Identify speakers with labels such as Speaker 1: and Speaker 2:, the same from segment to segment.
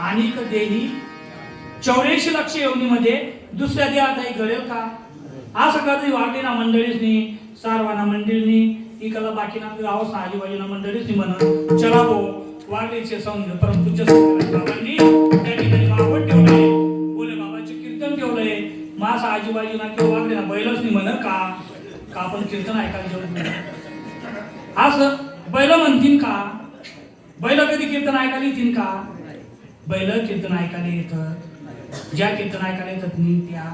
Speaker 1: आणि देही. चौऱ्याऐंशी लक्ष योनीमध्ये दुसऱ्या देहातही घडेल का? असं कधी वागली ना मंडळीसनी सारवाना मंडळीनी इकडला बाकी ना गाव आजूबाजूला मंडळीसनी म्हणून चला भो वागलीचे संघ परंतु बाबांनी त्या ठिकाणी बाबत ठेवलंय बोले बाबाचे कीर्तन ठेवलंय मास आजूबाजूला किंवा वागले ना बैलच नाही म्हण का? का आपण कीर्तन ऐकायला जेवण असं बैल म्हणतील का? बैल कधी कीर्तन ऐकायला येतील का? बैल कीर्तन ऐकायला येतं ज्या कीर्तन ऐकायला येतात मी त्या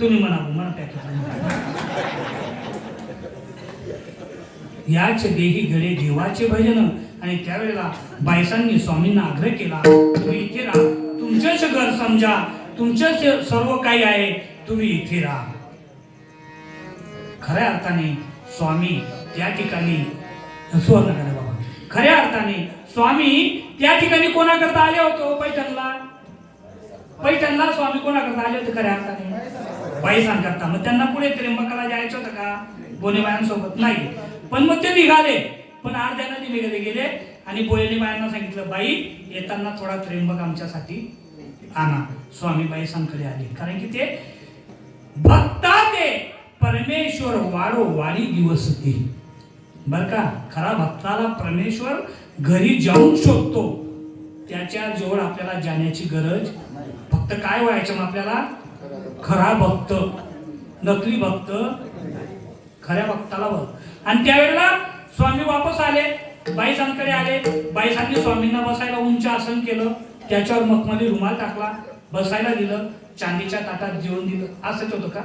Speaker 1: तुम्ही म्हणा म्हणा त्या कीर्तन याच देही घडे देवाचे भजन. आणि त्यावेळेला बायसांनी स्वामींना आग्रह केला तुम्ही इथे राहा. तुमचेच घर समजा. तुमचेच सर्व काही आहे. तुम्ही इथे राहा. खऱ्या अर्थाने स्वामी त्या ठिकाणी सुवर्ण करा बाबा. खऱ्या अर्थाने स्वामी त्या ठिकाणी कोणाकरता आले होतो हो पैठणला? पैठणला स्वामी कोणाकरता आले होते खऱ्या अर्थाने? बाईसां करता मग त्यांना पुढे त्र्यंबकाला जायचं होतं का? बोनेबायांसोबत नाही. पण मग ते निघाले. पण अर्ध्या नदी निघाले गेले आणि बोलेली बायांना सांगितलं बाई येताना थोडा त्र्यंबक आमच्यासाठी आणा. स्वामी बाईसांकडे आले. कारण की ते भक्ता ते परमेश्वर वाढो वाणी दिवस ते. बर का? खरा भक्ताला परमेश्वर घरी जाऊन शोधतो त्याच्याजवळ आपल्याला जाण्याची गरज फक्त काय व्हायचं मग आपल्याला? खरा भक्त. नकली भक्त. खऱ्या भक्ताला बघ. आणि त्यावेळेला स्वामी वापस आले. बाईसांकडे आले. बाईसांनी स्वामींना बसायला उंच आसन केलं. त्याच्यावर मखमली रुमाल टाकला. बसायला दिलं. चांदीच्या ताटात जेवण दिलं. असंच होतं का?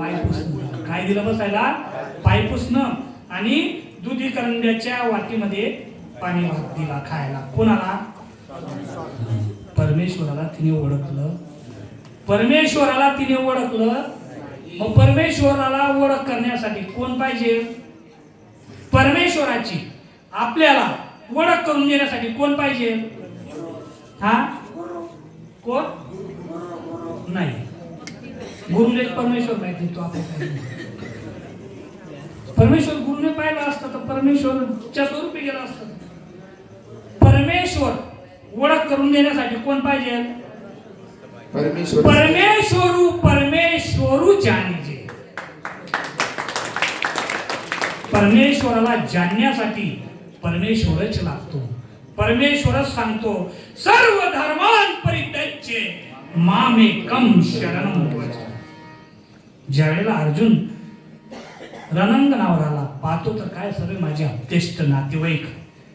Speaker 1: पाय पुसणं. काय दिलं बसायला? पाय पुसणं. आणि दुधी करंड्याच्या वाटीमध्ये पाणी भात दिला खायला. कोणाला? परमेश्वराला तिने ओळखलं. परमेश्वराला तिने ओळखलं. मग परमेश्वराला ओळख करण्यासाठी कोण पाहिजे? परमेश्वराची. आपल्याला ओळख करून देण्यासाठी कोण पाहिजे? हा? कोण? नाही. गुरुदेव परमेश्वर माहिती तो आपल्याला परमेश्वर गुरुने पाहिला असतं तर परमेश्वरच्या स्वरूपी गेला असतं. परमेश्वर ओळख करून देण्यासाठी कोण पाहिजे?
Speaker 2: परमेश्वर.
Speaker 1: परमेश्वरू परमेश्वरू जाणीजे. परमेश्वराला जाणण्यासाठी परमेश्वरच लागतो. परमेश्वरच सांगतो सर्व धर्मान परित्यज्य मामेकम शरणम व्रज." ज्यावेळेला अर्जुन रणांगणावर आला. पाहतो तर काय सर्व माझे अत्यष्ट नातेवाईक.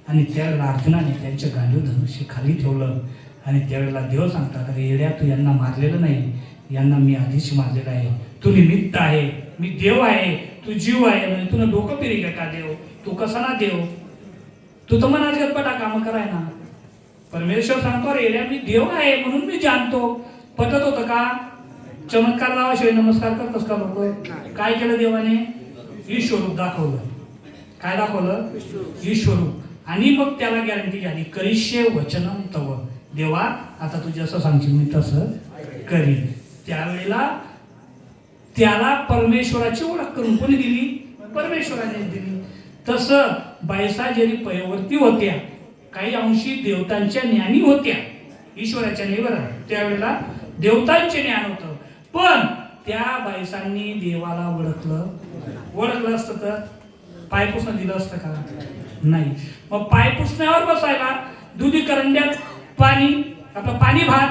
Speaker 1: आणि त्यावेळेला अर्जुनाने त्यांच्या गांडीव धनुष्य खाली ठेवलं. आणि त्यावेळेला देव सांगतात अरे येड्या तू यांना मारलेलं नाही. यांना मी आधीच मारलेलं आहे. तू निमित्त आहे. मी देव आहे. तू जीव आहे. म्हणजे तुला डोकं फिरी का का देव? तू कसा ना देव? तू तर मनात गटपटा कामं कराय ना. परमेश्वर सांगतो अरे येड्या मी देव आहे म्हणून मी जाणतो. पटत होतं का? चमत्कार लावाशिवाय नमस्कार करतोस का लोक काय केलं देवाने? ईश्वरूप दाखवलं. काय दाखवलं? ईश्वरूप आणि मग त्याला गॅरंटी झाली करिष्ये वचनम तव. देवा आता तू जसं सांगशील मी तसं करीन. त्यावेळेला त्याला परमेश्वराची ओळख करून कोणी दिली? परमेश्वराने दिली. तसं बायसा जरी पयवर्ती होत्या काही अंशी देवतांच्या ज्ञानी होत्या. ईश्वराच्या नाही बरं. त्यावेळेला देवतांचे ज्ञान होतं. पण त्या बायसांनी देवाला ओळखलं. ओळखलं असतं तर पाय पुसणं दिलं असतं का? नाही. मग पाय पुसण्यावर बसायला दुधी करंड्यात पाणी आपलं पाणी भात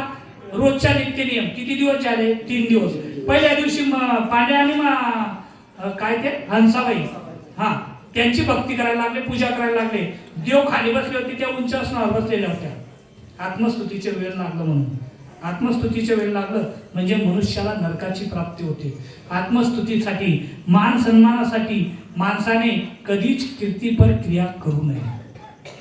Speaker 1: रोजच्या नित्य नियम. किती दिवस झाले? तीन दिवस. पहिल्या दिवशी पांड्या आणि काय ते? हंसाबाई. हा. त्यांची भक्ती करायला लागले पूजा करायला लागले. देव खाली बसले होते त्या उंच असणार बसलेल्या होत्या. आत्मस्तुतीचे वेळ लागलं म्हणून. आत्मस्तुतीचे वेळ लागलं म्हणजे मनुष्याला नरकाची प्राप्ती होते. आत्मस्तुतीसाठी मान सन्मानासाठी माणसाने कधीच कीर्तीपर क्रिया करू नये.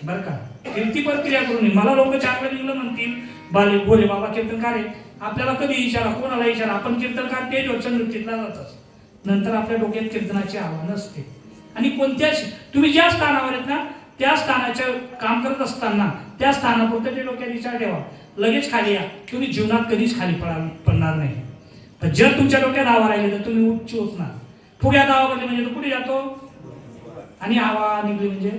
Speaker 1: बरं का? कीर्तीपर क्रिया करू नये. मला लोक चांगलं निघलं म्हणतील. बाले बोले बाबा कीर्तनकार आहे आपल्याला कधी इशारा कोणाला इशारा? आपण कीर्तनकार तेज वचन नृत्याला जातात नंतर आपल्या डोक्यात कीर्तनाची आव्हान असते. आणि कोणत्याच तुम्ही ज्या स्थानावर आहेत ना त्या स्थानाचे काम करत असताना त्या स्थानापुरतं ते डोक्यात विचार ठेवा. लगेच खाली या. तुम्ही जीवनात कधीच खाली पडा पडणार नाही. तर जर तुमच्या डोक्यात आवा राहिले तर तुम्ही उच्च उचणार फुग्यात आवा पडली म्हणजे तो कुठे जातो? आणि हवा निघली म्हणजे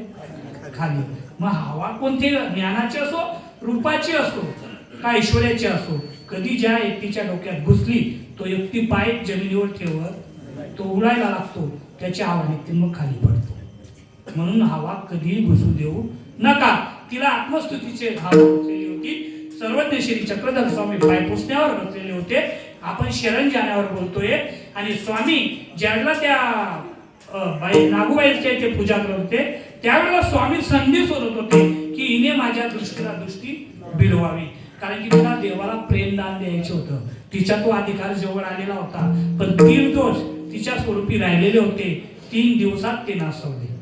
Speaker 1: खाली. मग हवा कोणती ज्ञानाची असो रूपाची असो का ऐश्वर्याची असो कधी ज्या व्यक्तीच्या डोक्यात घुसली तो व्यक्ती पाय जमिनीवर ठेवत तो उडायला लागतो त्याची हवा निघते मग खाली पडतो. म्हणून हवा कधीही घुसू देऊ नका. तिला आत्मस्तुतीचे भाव होती सर्वज्ञ श्री चक्रधर स्वामी पायपुसण्यावर बसलेले होते. आपण शरण जाण्यावर बोलतोय. आणि स्वामी ज्यावेळेला त्या बाई नागूबाईच्या इथे पूजा करत होते त्यावेळेला स्वामी संधी शोधत होते की हिने माझ्या दृष्टीला दृष्टी बिरवावी कारण की तिला देवाला प्रेमदान द्यायचं होतं. तिचा तो अधिकार जवळ आलेला होता. पण तीन दोष तिच्या स्वरूपी राहिलेले होते. तीन दिवसात ते नासवले.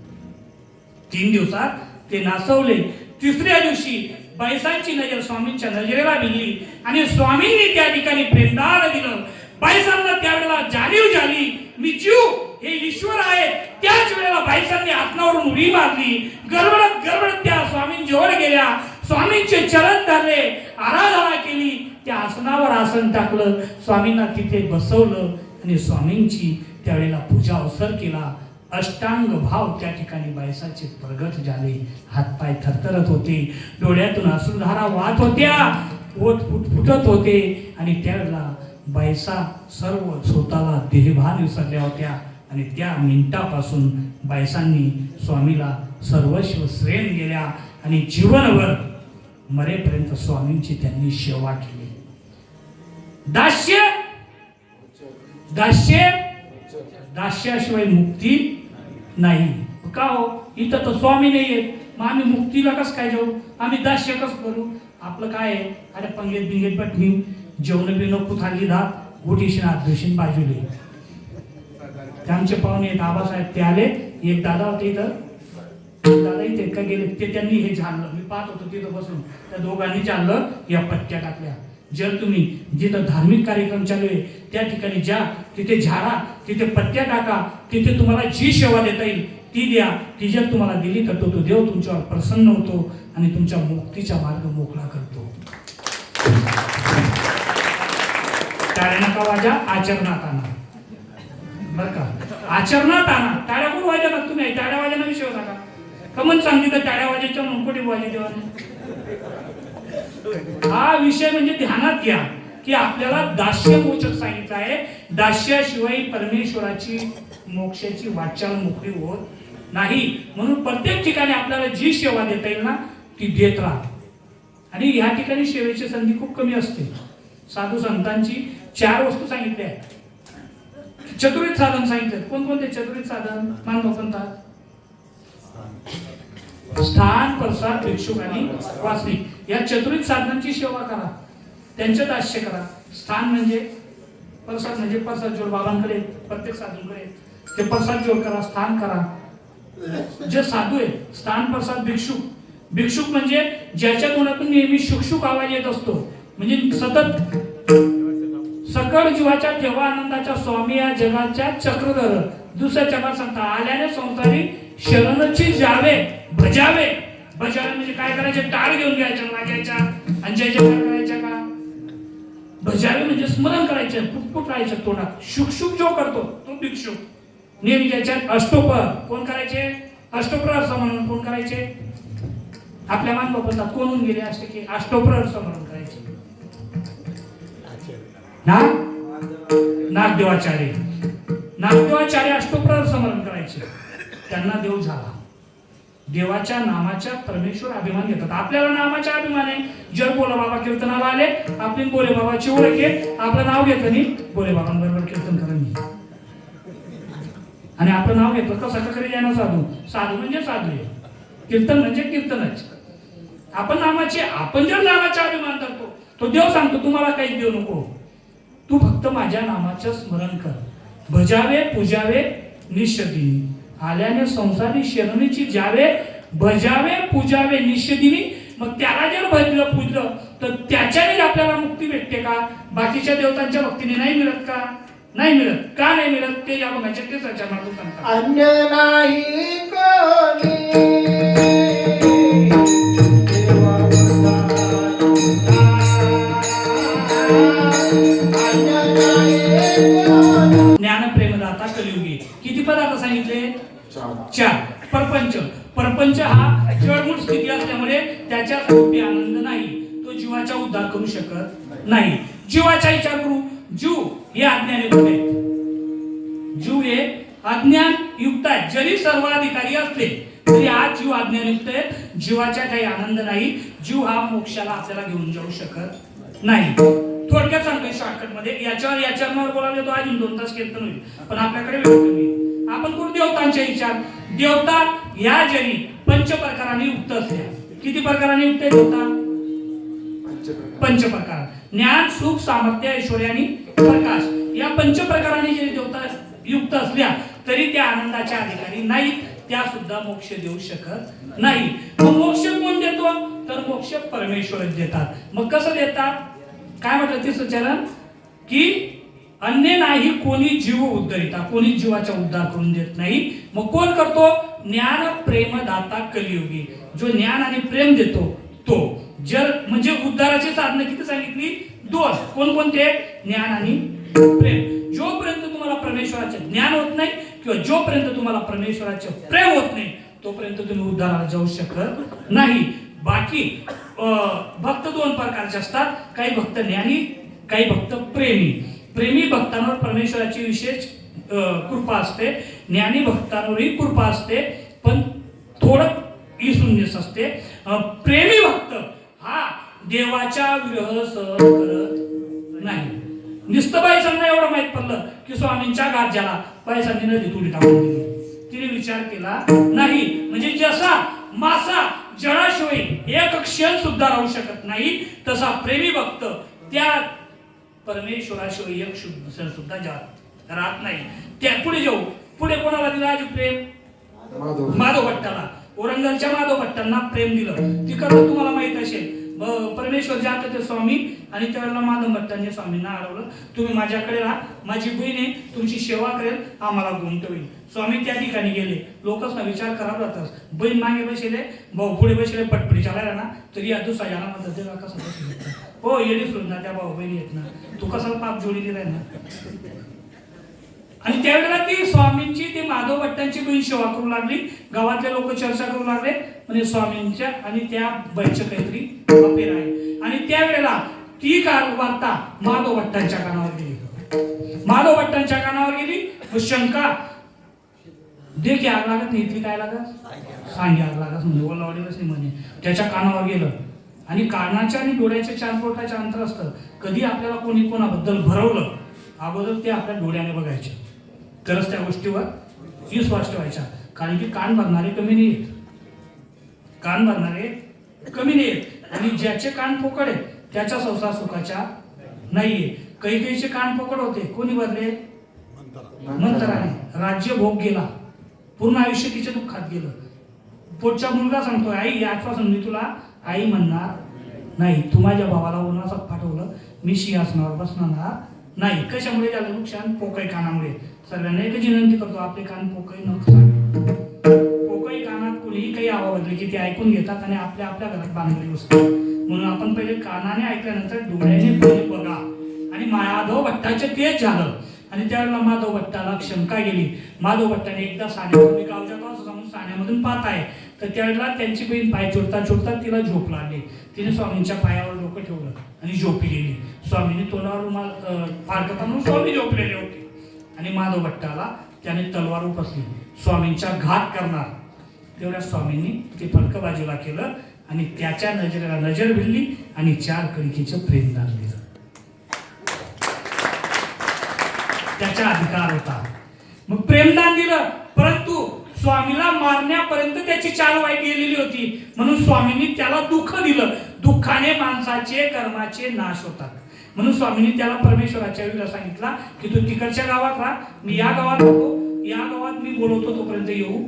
Speaker 1: तीन दिवसात ते नासवले. तिसऱ्या दिवशी बैसांची नजर स्वामींच्या नजरेला भिडली आणि स्वामींनी त्या ठिकाणी प्रेमदार दिलं. बैसांना त्यावेळेला जाणीव झाली मी जीव हे ईश्वर आहे त्याच वेळेला बाईसांनी आत्मावरून उडी मारली. गरबडत गरबडत त्या स्वामींजवळ गेल्या. स्वामींचे चरण धरले आराधना केली. त्या आसनावर आसन टाकलं. स्वामींना तिथे बसवलं. आणि स्वामींची त्यावेळेला पूजा अवसर केला. अष्टांग भाव त्या ठिकाणी बायसाचे प्रगट झाले. हातपाय थरथरत होते. डोळ्यातून अश्रुधारा वाहत होत्या. पोट फुट फुटत होते. आणि त्यावेळेला बायसा सर्व स्वतःला देहभान विसरल्या होत्या. आणि त्या मिनिटापासून बायसांनी स्वामीला सर्वस्व श्रेण गेल्या आणि जीवनभर मरेपर्यंत स्वामींची त्यांनी सेवा केली. दास्य! दास्य! दास्याशिवाय मुक्ती नाही. का हो? इथं तर स्वामी नाही आहेत मग आम्ही मुक्तीला कसं काय जाऊ? आम्ही दास्य कसं करू आपलं काय आहे? अरे पंगेत बिंगेत पटणी जेवण बिवणं कुथाली धात गोटीशी आदोशीन बाजूले. ते आमचे पाहुणे आहेत आबासाहेब. ते आले. एक दादा होते इथं. दादा इथे. का गेले. ते त्यांनी हे झालं मी पाहत होतो तिथं बसून. त्या दोघांनी झाडलं या पट्ट्या टाकल्या. जर तुम्ही जिथं धार्मिक कार्यक्रम चालू आहे त्या ठिकाणी जा तिथे झाडा तिथे पत्त्या टाका तिथे तुम्हाला जी सेवा देता येईल ती द्या. ती जर तुम्हाला दिली तर तो तो देव तुमच्यावर प्रसन्न होतो आणि तुमच्या मुक्तीचा मार्ग मोकळा करतो. टाळ्या नका वाजा आचरणात आणा. बरं का? आचरणात आणा. टाळ्या कोण वाजा ना तुम्ही? टाळ्या वाजाना विषय होता का कमन सांगितलं टाळ्या वाजायच्या म्हणून वाजे देवाने? हा विषय म्हणजे ध्यानात घ्या की आपल्याला दास्य मोचक सांगितलं आहे. दास्याशिवाय परमेश्वराची मोक्षाची वाटचाल मोकळी होत नाही. म्हणून प्रत्येक ठिकाणी आपल्याला जी सेवा देता येईल ना ती देत राहा. आणि ह्या ठिकाणी सेवेची संधी खूप कमी असते. साधू संतांची चार वस्तू सांगितल्या आहेत. चतुर्विध साधन सांगितलं कोणकोणते? चतुर्थ साधन मान कोणता स्थान प्रसाद भिक्षुकांनी वाचली या चतुर्थ साधनांची सेवा करा. त्यांचं दास्य करा. स्थान म्हणजे प्रसाद म्हणजे प्रसाद जोड बाबांकडे प्रत्येक साधूंकडे. ते प्रसाद जोड करा स्थान करा. जे साधू आहे स्थान प्रसाद भिक्षुक भिक्षुक म्हणजे ज्याच्या तोंडातून नेहमी शुकशुक आवाज येत असतो. म्हणजे सतत सकळ जीवाच्या देवा आनंदाच्या स्वामी या जगाच्या चक्रधर दुसऱ्या जगात सांगता आल्याने संसारी शरणची जावे भजावे. भजावे म्हणजे काय करायचे? टाळ घेऊन घ्यायच्या वाजायच्या. आणि जय काय करायच्या का? भजावे म्हणजे स्मरण करायचे पुटपुट राहायचं तोंडात शुकशुक जो करतो तो भिक्षुक. नेहमी ज्याच्यात अष्टोपर कोण करायचे? अष्टोपर समरण कोण करायचे? आपल्या मान बोलतात कोण होऊन गेले असते की अष्टोपर समरण करायचे? ना नागदेवाचार्य. नागदेवाचार्य अष्टोपर समरण करायचे. त्यांना देव झाला. देवाच्या नामाच्या परमेश्वर अभिमान घेतात. आपल्याला नामाच्या अभिमान आहे जर बोला बाबा कीर्तनाला आले. आपली बोले बाबाची ओळख आहे. आपलं नाव घेतो आणि बोले बाबांबरोबर कीर्तन करा मी. आणि आपलं नाव घेतो. कसं कसं करी ना साधू. साधू म्हणजे साधू आहे. कीर्तन म्हणजे कीर्तनच. आपण नामाचे आपण जर नामाचा अभिमान करतो तो देव सांगतो तुम्हाला काही देऊ नको. तू फक्त माझ्या नामाचं स्मरण कर. भजावे पूजावे निश्चदिनी आल्याने संसारी शरणीची जावे भजावे पूजावे निश्चदिनी मग त्याला जर भजलं पूजलं तर त्याच्याने आपल्याला मुक्ती भेटते का? बाकीच्या देवतांच्या भक्तीने नाही मिळत का? नाही मिळत. का नाही मिळत? ते या बघायचे ते सच्या सांगतात.
Speaker 2: अन्य नाही
Speaker 1: आपल्याला घेऊन जाऊ शकत नाही. थोडक्यात सांगतोय शॉर्टकटमध्ये. याच्यावर याच्यावर बोलायला तो अजून दोन तास कीर्तन होईल. पण आपल्याकडे वेळ कमी आपण करू देवतांचे विचार. देवता या जरी पंच प्रकाराने युक्त असल्या. किती प्रकाराने युक्त आहे देवता? पंच प्रकार ज्ञान सुख सामर्थ्य ऐश्वर आणि प्रकाश. या पंच प्रकाराने जरी देवता युक्त असल्या तरी त्या आनंदाच्या अधिकारी नाही त्या सुद्धा मोक्ष देऊ शकत नाही. मग मोक्ष कोण देतो? तर मोक्ष परमेश्वर देतात. मग कसं देतात? काय म्हटलं तिसरं चरण की अन्य नाही कोणी जीव उद्धरिता. कोणी जीवाचा उद्धार करून देत नाही. मग कोण करतो? ज्ञान प्रेम दाता कलियुगी. जो ज्ञान आणि प्रेम देतो तो. जर म्हणजे उद्धाराची साधनं किती सांगितली? दोन. कोणकोणते? ज्ञान आणि प्रेम. जोपर्यंत तुम्हाला परमेश्वराचे ज्ञान होत नाही किंवा जोपर्यंत तुम्हाला परमेश्वराचे प्रेम होत नाही तोपर्यंत तुम्ही उद्धाराला जाऊ शकत नाही. बाकी अं, भक्त दोन प्रकारचे असतात. काही भक्त ज्ञानी काही भक्त प्रेमी. प्रेमी भक्तांवर परमेश्वराची विशेष कृपा असते. ज्ञानी भक्तांवरही कृपा असते पण थोडं इसुन्यस असते. प्रेमी भक्त हा देवाच्या विरह सहन करत नाही. नुसतं बायसांना एवढं माहीत पडलं की स्वामींच्या गाज्याला बायसांनी नदी तुडी टाकून दिली. तिने विचार केला नाही म्हणजे जसा मासा जळाशिवाय एक क्षण सुद्धा राहू शकत नाही. तसा प्रेमी भक्त त्या परमेश्वराशिवाय एक क्षण सुद्धा जा- राहत नाही. त्या पुढे जाऊ. पुढे कोणाला दिला आज प्रेम?
Speaker 2: माधव.
Speaker 1: भट्टाला. औरंगाबादच्या माधव भट्टांना प्रेम दिलं. तिकडलं तुम्हाला माहीत असेल परमेश्वर जात ते स्वामी आणि त्यावेळेला माधव स्वामींना अडवलं. तुम्ही माझ्याकडे राहा. माझी बहीण आहे. तुमची सेवा करेल. आम्हाला गुंतवेल. स्वामी त्या ठिकाणी गेले. लोकच विचार करा जातात बहीण मागे बसले भाऊ पुढे बसले पटपटी चालायला ना तरी या दुसरा याला म्हणतात देवा कसा बसले? हो येडी सुद्धा ना त्या भाऊ बहिणी येत ना. तू कसा पाप जोडी दिलाय ना आणि त्यावेळेला ती स्वामींची ती माधव भट्टांची बहीण सेवा करू लागली. गावातले लोक चर्चा करू लागले. म्हणजे स्वामींच्या आणि त्या बाईचं काहीतरी अफेर आहे. आणि त्यावेळेला ती कार वार्ता माधव भट्टांच्या कानावर गेली. माधव भट्टांच्या कानावर गेली. व शंका देख आग लागत नाही इथली काय लागत? सांगी आग लागत. म्हणजे नाही म्हणे. त्याच्या कानावर गेलं. आणि कानाच्या आणि डोळ्याच्या चार बोटाच्या अंतर असतं. कधी आपल्याला कोणी कोणाबद्दल भरवलं अगोदर ते आपल्या डोळ्याने बघायचे. तरच त्या गोष्टीवर विश्वास ठेवायचा कारण की कान भरणारे कमी नाही आहेत कान भरणारे कमी नाही आहेत आणि ज्याचे कान पोकळ आहेत त्याच्या संसार सुखाच्या नाहीये काही काहीचे कान पोकळ होते कोणी भरले? मंत्राने. राज्य भोग गेला. पूर्ण आयुष्य तिच्या दुःखात गेलं. पोटचा मुलगा सांगतोय आई आजपासून मी तुला आई म्हणणार नाही. तू माझ्या भावाला उन्हासात पाठवलं मी सिंहासनावर बसणार नाही. कशामुळे झालं नुकसान? पोकळ कानामुळे. सगळ्यांना एकच विनंती करतो आपले कान पोकळी न पोकळी कानात कोणीही काही आवाजले की ते ऐकून घेतात आणि आपल्या आपल्या घरात बांधलेली असतात म्हणून आपण पहिले कानाने ऐकल्यानंतर डोळ्याने पहिले बघा. आणि माधव भट्टाचे तेच झालं. आणि त्यावेळेला माधव भट्टाला शंका गेली. माधव भट्टाने एकदा साण्यातून गावच्या गाव समोर साण्यामधून पाहत आहे. तर त्यावेळेला त्यांची बहीण पाय चोरता चोरता तिला झोप लागली. तिने स्वामींच्या पायावर डोकं ठेवलं आणि झोपी गेली. स्वामीने तोंडावर रुमाल फारकता म्हणून स्वामी झोपलेले होते. आणि माधव भट्टाला त्याने तलवार उपसली. स्वामींच्या घात करणार. तेवढ्या स्वामींनी ते फडकं बाजूला केलं आणि त्याच्या नजरेला नजर भिडली आणि चार कणकीचं प्रेमदान दिलं. त्याचा अधिकार होता. मग प्रेमदान दिलं. परंतु स्वामीला मारण्यापर्यंत त्याची चाल वाईट गेलेली होती. म्हणून स्वामींनी त्याला दुःख दिलं. दुःखाने माणसाचे कर्माचे नाश होतात. म्हणून स्वामींनी त्याला परमेश्वराच्या विरुद्ध सांगितला की तू तिकडच्या गावात राहा मी या गावात नको या गावात मी बोलवतो तोपर्यंत येऊ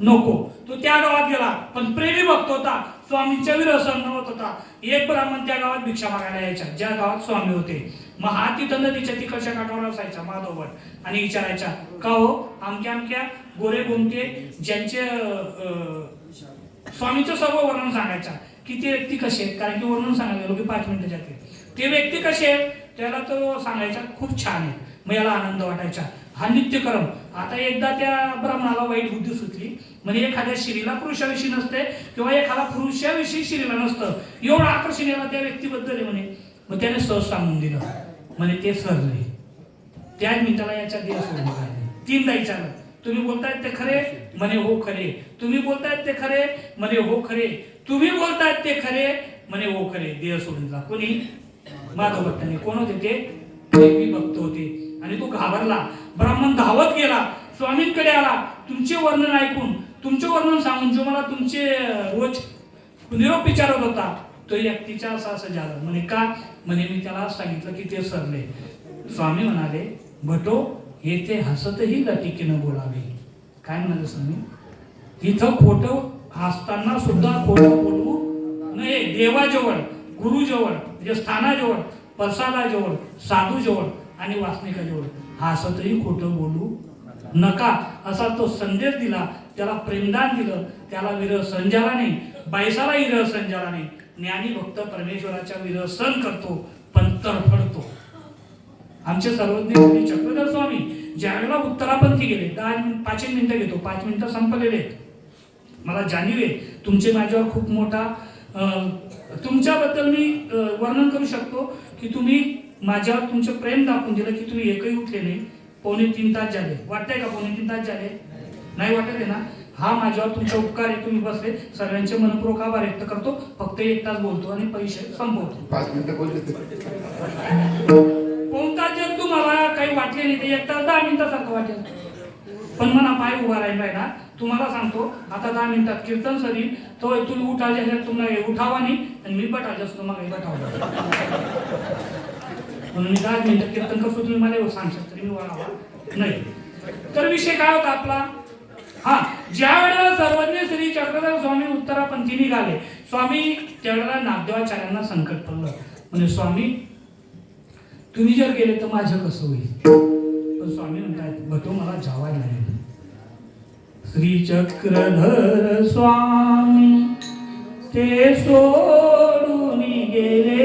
Speaker 1: नको. तो त्या गावात गेला पण प्रेमी भक्त होता. स्वामींच्या विरसन होत होता. एक ब्राह्मण त्या गावात भिक्षा मागायला यायचा. ज्या गावात स्वामी होते. मग हा तिथं नदीच्या तिकडच्या काठावर असायचा माधवभट आणि विचारायचा का हो? आमक्या आमक्या गोरे गोमके? ज्यांचे अं, स्वामीचं सर्व वर्णन सांगायचा. की ते व्यक्ती कसे आहेत? कारण की वर्णन सांगायला गेलो की पाच मिनिटं जाते ते व्यक्ती कसे आहे? त्याला तो सांगायचा खूप छान आहे. मग याला आनंद वाटायचा. हा नित्यक्रम. आता एकदा त्या ब्राह्मणाला वाईट बुद्धी सुचली म्हणजे एखाद्या स्त्रीला पुरुषाविषयी नसते किंवा एखादा पुरुषाविषयी शिरीला नसतं. एवढं आकर्षण याला त्या व्यक्तीबद्दल आहे म्हणे. मग त्याने सहज सांगून दिलं. म्हणे ते सरले त्याच मिनिटाला याच्या देह सोडून राहिले. तीनदा विचारलं तुम्ही बोलतायत ते खरे? म्हणे हो खरे. तुम्ही बोलतायत ते खरे? म्हणे हो खरे. तुम्ही बोलतायत ते खरे? म्हणे हो खरे. देह सोडून जा. कोणी? माधव भट्टाने कोण होते ते? देवी भक्त होते. आणि तो घाबरला. ब्राह्मण धावत गेला. स्वामींकडे आला. तुमचे वर्णन ऐकून तुमचे वर्णन सांगून जो मला तुमचे रोज निरोप विचारत होता तो व्यक्तीचा असा असं झाला. म्हणे का? म्हणे मी त्याला सांगितलं की ते सरले. स्वामी म्हणाले भटो येथे हसतही लटिकेनं बोलावे. काय म्हणाले स्वामी? इथं खोटं हसताना सुद्धा खोटं बोलू नये देवाजवळ. गुरुजवळ म्हणजे स्थानाजवळ प्रसादाजवळ साधूजवळ आणि वासनिकाजवळ. हसतही खोटं बोलू नका असा तो संदेश दिला. त्याला प्रेमदान दिलं. त्याला विरह संजाला नाही बायसाला विरह संजाला नाही. ज्ञानी भक्त परमेश्वराच्या विरह सण करतो पण तडफडतो. आमचे सर्वज्ञ चक्रधर स्वामी ज्यावेळेला उत्तरापंथी गेले दहा पाच एक मिनिटं घेतो. पाच मिनिटं संपलेले आहेत. मला जाणीव आहे तुमचे माझ्यावर खूप मोठा तुमच्याबद्दल मी वर्णन करू शकतो की तुम्ही माझ्यावर तुमचं प्रेम दाखवून दिलं की तुम्ही एकही उठले नाही. पावणे तीन तास झाले. वाटतंय का पावणे तीन तास झाले? नाही वाटत आहे ना? हा माझ्यावर तुमचा उपकार आहे. तुम्ही बसले. सर्वांचे मनपूर्वक आभार व्यक्त करतो. फक्त एक तास बोलतो आणि पैसे संपवतो. कोणता जर तुम्हाला काही वाटले नाही ते एक तास दहा मिनिटासारखं वाटेल. पण मला पाय उभा राहिला ना तुम्हाला सांगतो आता दहा मिनिटात कीर्तन सरी तो तुम्ही उठाले असेल तुम्हाला उठावा नाही आणि मी बटायचे असतो मग बटावला म्हणून मी दहा मिनिटात कीर्तन करतो तुम्ही मला एवढं सांग तरी मी वळावा. नाही. तर विषय काय होता आपला? हा ज्या वेळेला सर्वज्ञ श्री चक्रधर स्वामी उत्तरापंथी निघाले स्वामी त्यावेळेला नागदेवाचार्यांना संकट पडलं. म्हणजे स्वामी तुम्ही जर गेले तर माझं कसं होईल? पण स्वामी म्हणतात बटो मला जावा लागेल. श्री चक्रधर स्वामी ते सोडून गेले